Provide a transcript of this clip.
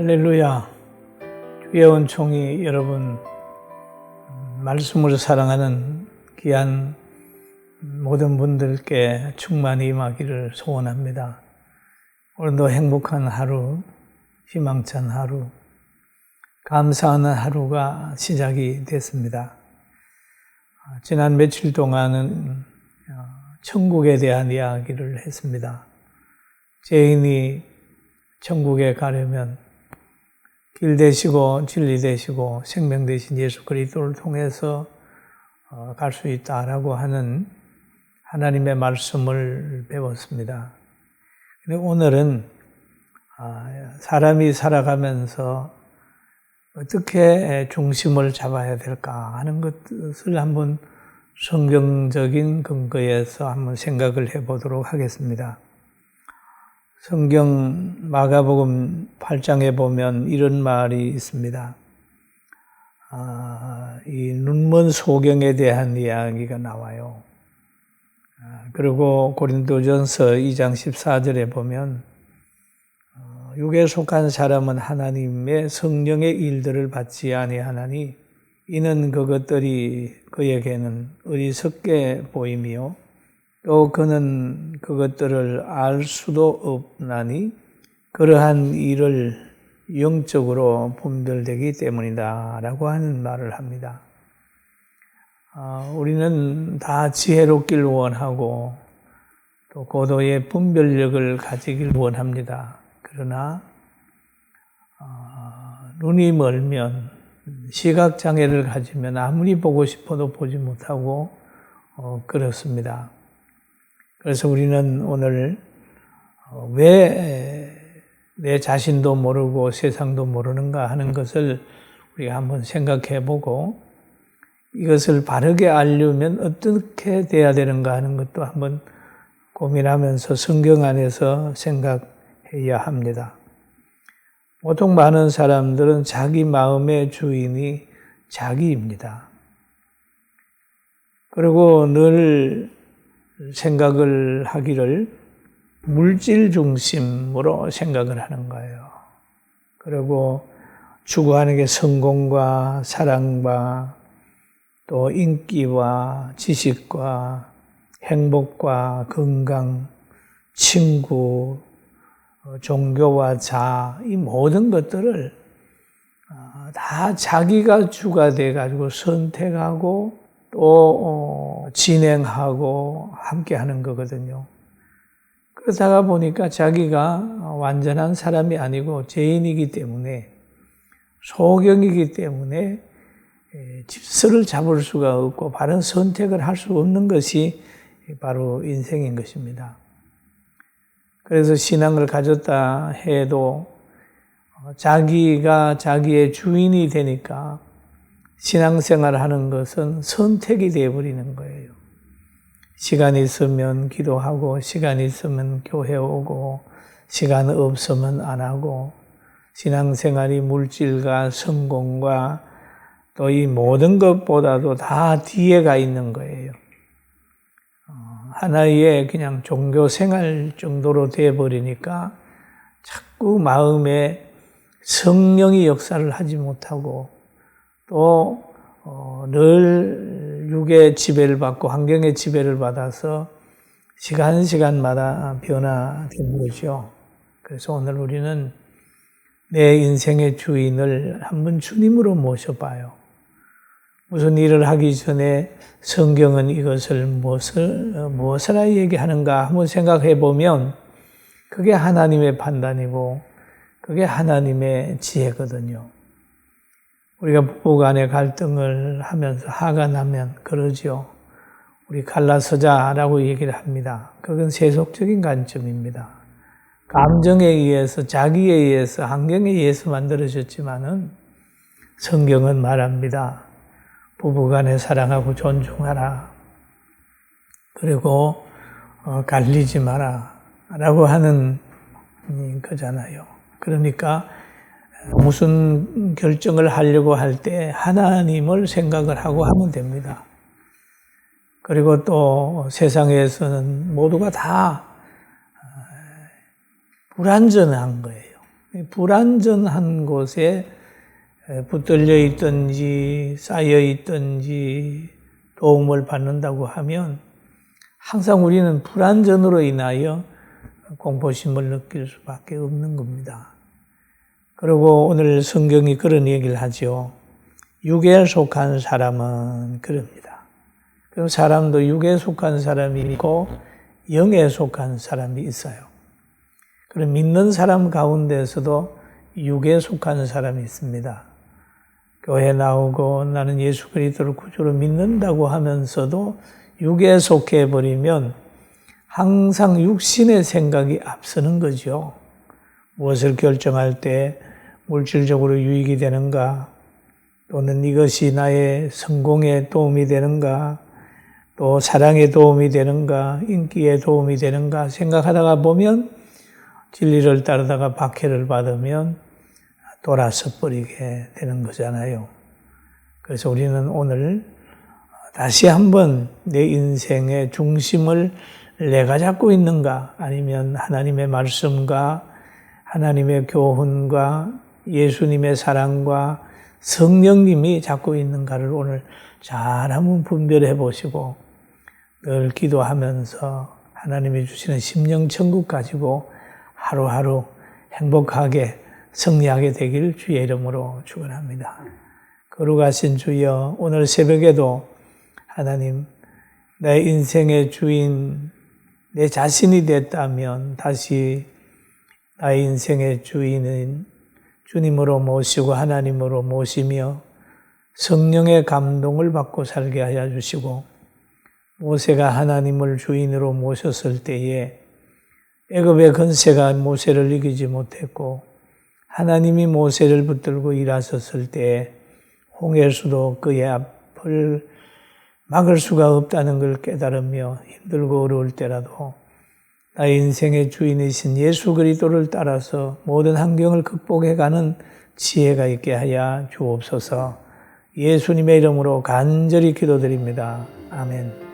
할렐루야. 주의 은총이 여러분 말씀으로 사랑하는 귀한 모든 분들께 충만히 임하기를 소원합니다. 오늘도 행복한 하루, 희망찬 하루, 감사하는 하루가 시작이 됐습니다. 지난 며칠 동안은 천국에 대한 이야기를 했습니다. 죄인이 천국에 가려면 길 되시고 진리 되시고 생명 되신 예수 그리스도를 통해서 어, 갈수 있다라고 하는 하나님의 말씀을 배웠습니다. 근데 오늘은 아, 사람이 살아가면서 어떻게 중심을 잡아야 될까 하는 것을 한번 성경적인 근거에서 한번 생각을 해보도록 하겠습니다. 성경 마가복음 8장에 보면 이런 말이 있습니다. 아, 이 눈먼 소경에 대한 이야기가 나와요. 아, 그리고 고린도전서 2장 14절에 보면 어, 육에 속한 사람은 하나님의 성령의 일들을 받지 아니하나니 이는 그것들이 그에게는 어리석게 보임이요 또 그는 그것들을 알 수도 없나니 그러한 일을 영적으로 분별되기 때문이다 라고 하는 말을 합니다. 아, 우리는 다 지혜롭길 원하고 또 고도의 분별력을 가지길 원합니다. 그러나 아, 눈이 멀면 시각 장애를 가지면 아무리 보고 싶어도 보지 못하고 어, 그렇습니다. 그래서 우리는 오늘 어, 왜내 자신도 모르고 세상도 모르는가 하는 것을 우리가 한번 생각해 보고 이것을 바르게 알려면 어떻게 돼야 되는가 하는 것도 한번 고민하면서 성경 안에서 생각 해야 합니다. 보통 많은 사람들은 자기 마음의 주인이 자기입니다. 그리고 늘 생각을 하기를 물질 중심으로 생각을 하는 거예요. 그리고 추구하는 게 성공과 사랑과 또 인기와 지식과 행복과 건강, 친구, 어, 종교와 자, 이 모든 것들을 어, 다 자기가 주가 돼가지고 선택하고 또 어, 진행하고 함께 하는 거거든요. 그러다가 보니까 자기가 완전한 사람이 아니고 죄인이기 때문에 소경이기 때문에 질서를 잡을 수가 없고 바른 선택을 할 수 없는 것이 바로 인생인 것입니다. 그래서 신앙을 가졌다 해도 자기가 자기의 주인이 되니까 신앙생활 하는 것은 선택이 되어버리는 거예요. 시간 있으면 기도하고, 시간 있으면 교회 오고, 시간 없으면 안 하고, 신앙생활이 물질과 성공과 또 이 모든 것보다도 다 뒤에 가 있는 거예요. 어, 하나의 그냥 종교 생활 정도로 되어버리니까 자꾸 마음에 성령이 역사를 하지 못하고 또늘 어, 육의 지배를 받고 환경의 지배를 받아서 시간 시간마다 변화되는 거죠. 그래서 오늘 우리는 내 인생의 주인을 한번 주님으로 모셔봐요. 무슨 일을 하기 전에 성경은 이것을 무엇을, 무엇을 얘기하는가 한번 생각해 보면 그게 하나님의 판단이고 그게 하나님의 지혜거든요. 우리가 부부 간의 갈등을 하면서 화가 나면 그러죠. 우리 갈라서자라고 얘기를 합니다. 그건 세속적인 관점입니다. 감정에 의해서, 자기에 의해서, 환경에 의해서 만들어졌지만은 성경은 말합니다. 부부 간에 사랑하고 존중하라. 그리고 어, 갈리지 마라. 라고 하는 거잖아요. 그러니까 무슨 결정을 하려고 할 때 하나님을 생각을 하고 하면 됩니다. 그리고 또 세상에서는 모두가 다 어, 불안전한 거예요. 불안전한 곳에 붙들려 있든지 쌓여 있든지 도움을 받는다고 하면 항상 우리는 불안전으로 인하여 공포심을 느낄 수밖에 없는 겁니다. 그리고 오늘 성경이 그런 얘기를 하죠. 육에 속한 사람은 그럽니다. 그럼 사람도 육에 속한 사람이 있고 영에 속한 사람이 있어요. 그럼 믿는 사람 가운데서도 육에 속한 사람이 있습니다. 교회 나오고 나는 예수 그리스도를 구주로 믿는다고 하면서도 육에 속해 버리면 항상 육신의 생각이 앞서는 거죠. 무엇을 결정할 때 물질적으로 유익이 되는가, 또는 이것이 나의 성공에 도움이 되는가, 또 사랑에 도움이 되는가, 인기에 도움이 되는가? 생각하다가 보면 진리를 따르다가 박해를 받으면 돌아서 버리게 되는 거잖아요. 그래서 우리는 오늘 다시 한번 내 인생의 중심을 내가 잡고 있는가 아니면 하나님의 말씀과 하나님의 교훈과 예수님의 사랑과 성령님이 잡고 있는가를 오늘 잘 한번 분별해 보시고 늘 기도하면서 하나님이 주시는 심령 천국 가지고 하루하루 행복하게 승리하게 되길 주의 이름으로 축원합니다. 거룩하신 주여 오늘 새벽에도 하나님 내 인생의 주인 내 자신이 됐다면 다시 나의 인생의 주인은 주님으로 모시고 하나님으로 모시며 성령의 감동을 받고 살게 하여 주시고 모세가 하나님을 주인으로 모셨을 때에 애굽의 건세가 모세를 이기지 못했고 하나님이 모세를 붙들고 일하셨을 때 홍해수도 그의 앞을 막을 수가 없다는 걸 깨달으며 힘들고 어려울 때라도 나의 인생의 주인이신 예수 그리스도를 따라서 모든 환경을 극복해가는 지혜가 있게 하여 주옵소서 예수님의 이름으로 간절히 기도드립니다. 아멘.